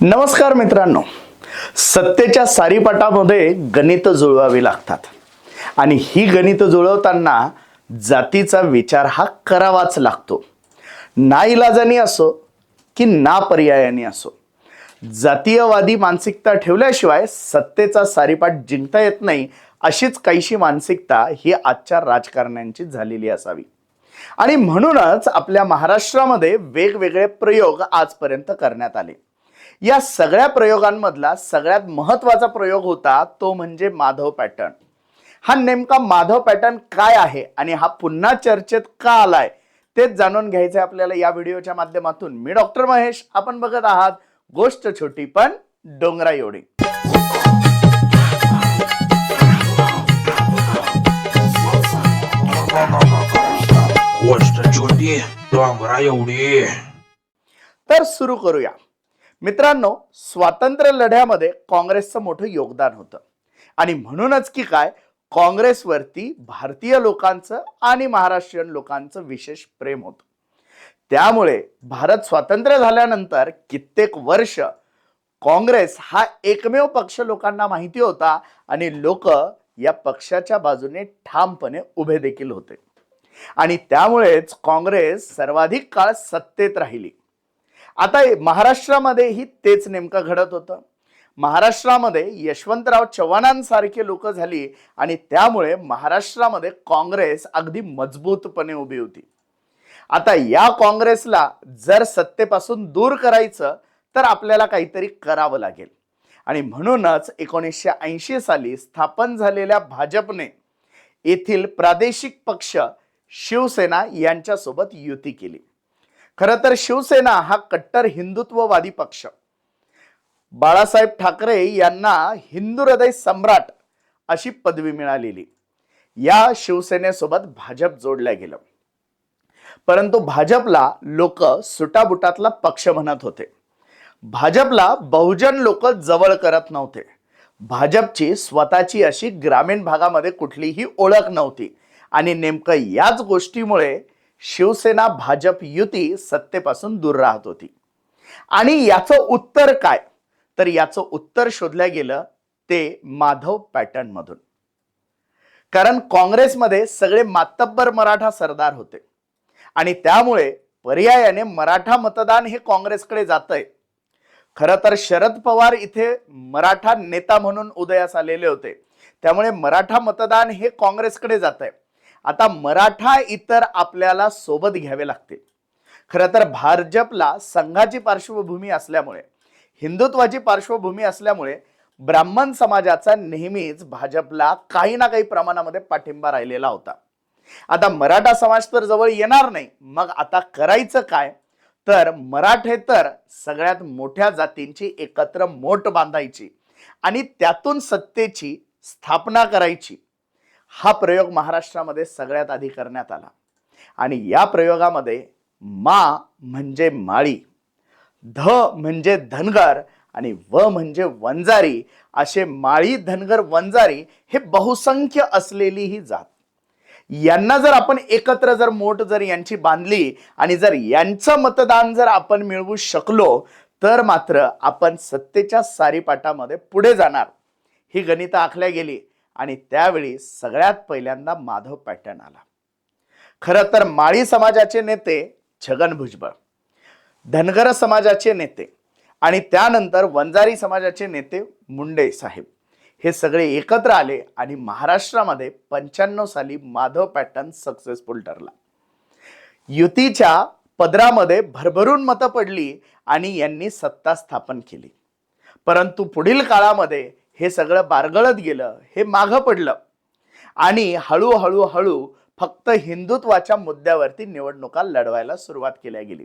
नमस्कार मित्रांनो. सत्तेच्या सारीपाटामध्ये गणित जुळवावी लागतात. आणि ही गणित जुळवताना जातीचा विचार हा करावाच लागतो. ना इलाजाने असो की ना पर्यायाने असो. जातीयवादी मानसिकता ठेवल्याशिवाय सत्तेचा सारीपाट जिंकता येत नाही अशीच काहीशी मानसिकता ही आजच्या राजकारण्यांची झालेली असावी. आणि म्हणूनच आपल्या महाराष्ट्रामध्ये वेगवेगळे प्रयोग आजपर्यंत करण्यात आले. या सगळ्या प्रयोगांमधला सगळ्यात महत्त्वाचा प्रयोग होता तो म्हणजे माधव पॅटर्न. हा नेमका माधव पॅटर्न काय आहे आणि हा पुन्हा चर्चेत का आलाय तेच जाणून घ्यायचंय आपल्याला या व्हिडिओच्या माध्यमातून. मी डॉक्टर महेश आपण बघत आहात गोष्ट छोटी पण डोंगरा एवढी. गोष्ट छोटी डोंगरा एवढी. तर सुरू करूया. मित्रांनो स्वातंत्र्य लढ्यामध्ये काँग्रेसचं मोठं योगदान होतं. आणि म्हणूनच की काय काँग्रेसवरती भारतीय लोकांचं आणि महाराष्ट्रीयन लोकांचं विशेष प्रेम होतं. त्यामुळे भारत स्वातंत्र्य झाल्यानंतर कित्येक वर्ष काँग्रेस हा एकमेव पक्ष लोकांना माहिती होता आणि लोक या पक्षाच्या बाजूने ठामपणे उभे देखील होते. आणि त्यामुळेच काँग्रेस सर्वाधिक काळ सत्तेत राहिली. आता महाराष्ट्रामध्येही तेच नेमकं घडत होतं. महाराष्ट्रामध्ये यशवंतराव चव्हाणांसारखे लोक झाली आणि त्यामुळे महाराष्ट्रामध्ये काँग्रेस अगदी मजबूतपणे उभी होती. आता या काँग्रेसला जर सत्तेपासून दूर करायचं तर आपल्याला काहीतरी करावं लागेल. आणि म्हणूनच एकोणीसशे ऐंशी साली स्थापन झालेल्या भाजपने येथील प्रादेशिक पक्ष शिवसेना यांच्यासोबत युती केली. खरं तर शिवसेना हा कट्टर हिंदुत्ववादी पक्ष. बाळासाहेब ठाकरे यांना हिंदू हृदय सम्राट अशी पदवी मिळालेली. या शिवसेनेसोबत भाजप जोडल्या गेलं. परंतु भाजपला लोक सुटाबुटातला पक्ष म्हणत होते. भाजपला बहुजन लोक जवळ करत नव्हते. भाजपची स्वतःची अशी ग्रामीण भागामध्ये कुठलीही ओळख नव्हती. आणि नेमकं याच गोष्टीमुळे शिवसेना भाजप युती सत्तेपासून दूर राहत होती. आणि याचं उत्तर काय? तर याचं उत्तर शोधल्या गेलं ते माधव पॅटर्न मधून कारण काँग्रेसमध्ये सगळे मातब्बर मराठा सरदार होते. आणि त्यामुळे पर्यायाने मराठा मतदान हे काँग्रेसकडे जातंय. खरं तर शरद पवार इथे मराठा नेता म्हणून उदयास आलेले होते. त्यामुळे मराठा मतदान हे काँग्रेसकडे जात आहे आता मराठा इतर आपल्याला सोबत घ्यावे लागते खरं तर भाजपला संघाची पार्श्वभूमी असल्यामुळे हिंदुत्वाची पार्श्वभूमी असल्यामुळे ब्राह्मण समाजाचा नेहमीच भाजपला काही ना काही प्रमाणामध्ये पाठिंबा राहिलेला होता. आता मराठा समाज तर जवळ येणार नाही मग आता करायचं काय? तर मराठे तर सगळ्यात मोठ्या जातींची एकत्र मोठ बांधायची आणि त्यातून सत्तेची स्थापना करायची. हा प्रयोग महाराष्ट्रामध्ये सगळ्यात आधी करण्यात आला. आणि या प्रयोगामध्ये मा म्हणजे माळी ध म्हणजे धनगर आणि व म्हणजे वंजारी असे माळी धनगर वंजारी हे बहुसंख्य असलेली ही जात. यांना जर आपण एकत्र जर मोठ जर यांची बांधली आणि जर यांचं मतदान जर आपण मिळवू शकलो तर मात्र आपण सत्तेच्या सारीपाटामध्ये पुढे जाणार. ही गणितं आखल्या गेली. आणि त्यावेळी सगळ्यात पहिल्यांदा माधव पॅटर्न आला. खरं तर माळी समाजाचे नेते छगन भुजबळ धनगर समाजाचे नेते आणि त्यानंतर वंजारी समाजाचे नेते मुंडे साहेब हे सगळे एकत्र आले आणि महाराष्ट्रामध्ये पंच्याण्णव साली माधव पॅटर्न सक्सेसफुल ठरला. युतीच्या पदरामध्ये भरभरून मतं पडली आणि यांनी सत्ता स्थापन केली. परंतु पुढील काळामध्ये हे सगळं बारगळत गेलं हे मागं पडलं. आणि हळूहळू हळू फक्त हिंदुत्वाच्या मुद्द्यावरती निवडणुका लढवायला सुरुवात केल्या गेली.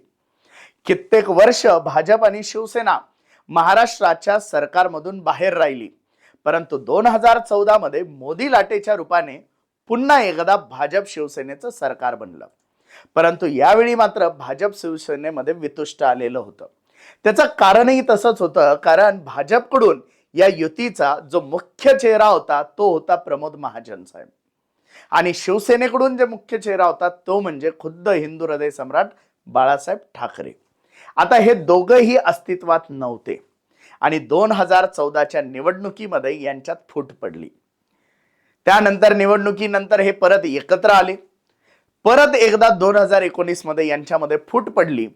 कित्येक वर्ष भाजप आणि शिवसेना महाराष्ट्राच्या सरकारमधून बाहेर राहिली. परंतु दोन हजार चौदा मध्ये मोदी लाटेच्या रूपाने पुन्हा एकदा भाजप शिवसेनेचं सरकार बनलं. परंतु यावेळी मात्र भाजप शिवसेनेमध्ये वितुष्ट आलेलं होतं. त्याचं कारणही तसंच होतं कारण भाजपकडून या युतीचा जो मुख्य चेहरा होता तो होता प्रमोद महाजन साहेब. आणि शिवसेनेकडून जे मुख्य चेहरा होता तो म्हणजे खुद्द हिंदू हृदय सम्राट बाळासाहेब ठाकरे. आता हे दोघंही अस्तित्वात नव्हते. आणि दोन हजार चौदाच्या निवडणुकीमध्ये यांच्यात फूट पडली. त्यानंतर निवडणुकीनंतर हे परत एकत्र आले. परत एकदा दोन हजार एकोणीसमध्ये यांच्यामध्ये फूट पडली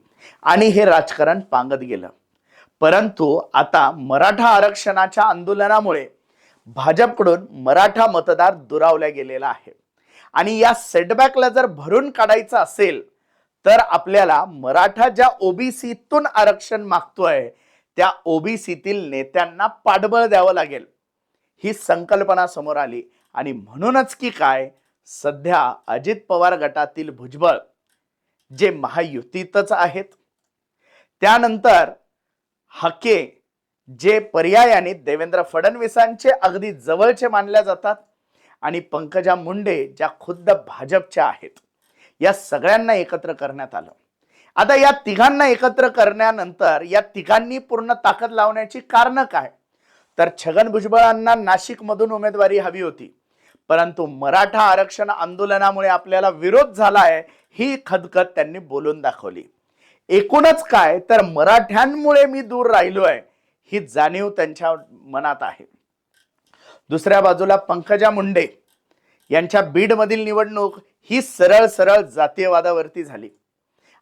आणि हे राजकारण पांगत गेलं. परंतु आता मराठा आरक्षणाच्या आंदोलनामुळे भाजपकडून मराठा मतदार दुरावला गेलेला आहे. आणि या सेटबॅकला जर भरून काढायचं असेल तर आपल्याला मराठा ज्या ओबीसीतून आरक्षण मागतोय त्या ओबीसीतील नेत्यांना पाठबळ द्यावं लागेल. ही संकल्पना समोर आली. आणि म्हणूनच की काय सध्या अजित पवार गटातील भुजबळ जे महायुतीतच आहेत त्यानंतर हके जे पर्यायाने देवेंद्र फडणवीसांचे अगदी जवळचे मानल्या जातात आणि पंकजा मुंडे ज्या खुद्द भाजपच्या आहेत या सगळ्यांना एकत्र करण्यात आलं. आता या तिघांना एकत्र करण्यानंतर या तिघांनी पूर्ण ताकद लावण्याची कारणं काय? तर छगन भुजबळांना नाशिकमधून उमेदवारी हवी होती. परंतु मराठा आरक्षण आंदोलनामुळे आपल्याला विरोध झालाय ही खदखद त्यांनी बोलून दाखवली. एकूणच काय? तर मराठ्यांमुळे मी दूर राहिलो आहे ही जाणीव त्यांच्या मनात आहे. दुसऱ्या बाजूला पंकजा मुंडे यांच्या बीडमधील निवडणूक ही सरळ सरळ जातीयवादावरती झाली.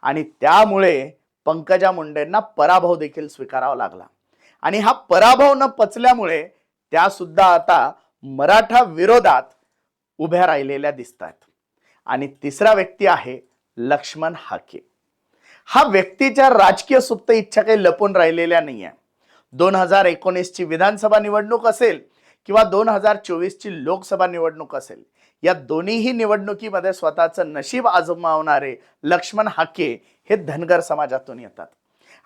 आणि त्यामुळे पंकजा मुंडेंना पराभव देखील स्वीकारावा लागला. आणि हा पराभव न पचल्यामुळे त्या सुद्धा आता मराठा विरोधात उभ्या राहिलेल्या दिसतात आणि तिसरा व्यक्ती आहे लक्ष्मण हाके. हा व्यक्तीच्या राजकीय सुप्त इच्छा काही लपून राहिलेल्या नाही आहे दोन हजार एकोणीसची विधानसभा निवडणूक असेल किंवा दोन हजार चोवीसची लोकसभा निवडणूक असेल या दोन्हीही निवडणुकीमध्ये स्वतःचं नशीब आजमावणारे लक्ष्मण हाके हे धनगर समाजातून येतात.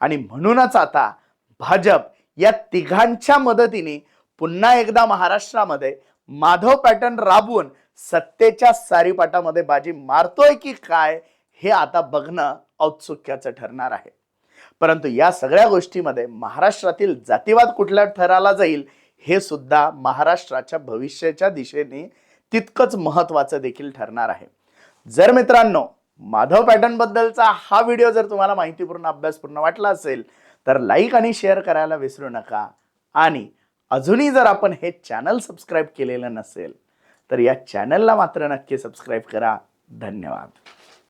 आणि म्हणूनच आता भाजप या तिघांच्या मदतीने पुन्हा एकदा महाराष्ट्रामध्ये माधव पॅटर्न राबवून सत्तेच्या सारीपाटामध्ये बाजी मारतोय की काय हे आता बघणं औत्सुक्याचं ठरणार आहे. परंतु या सगळ्या गोष्टीमध्ये महाराष्ट्रातील जातीवाद कुठल्या ठराला जाईल हे सुद्धा महाराष्ट्राच्या भविष्याच्या दिशेने तितकंच महत्त्वाचं देखील ठरणार आहे. जर मित्रांनो माधव पॅटर्नबद्दलचा हा व्हिडिओ जर तुम्हाला माहितीपूर्ण अभ्यासपूर्ण वाटला असेल तर लाईक आणि शेअर करायला विसरू नका. आणि अजूनही जर आपण हे चॅनल सबस्क्राईब केलेलं नसेल तर या चॅनलला मात्र नक्की सबस्क्राईब करा. धन्यवाद.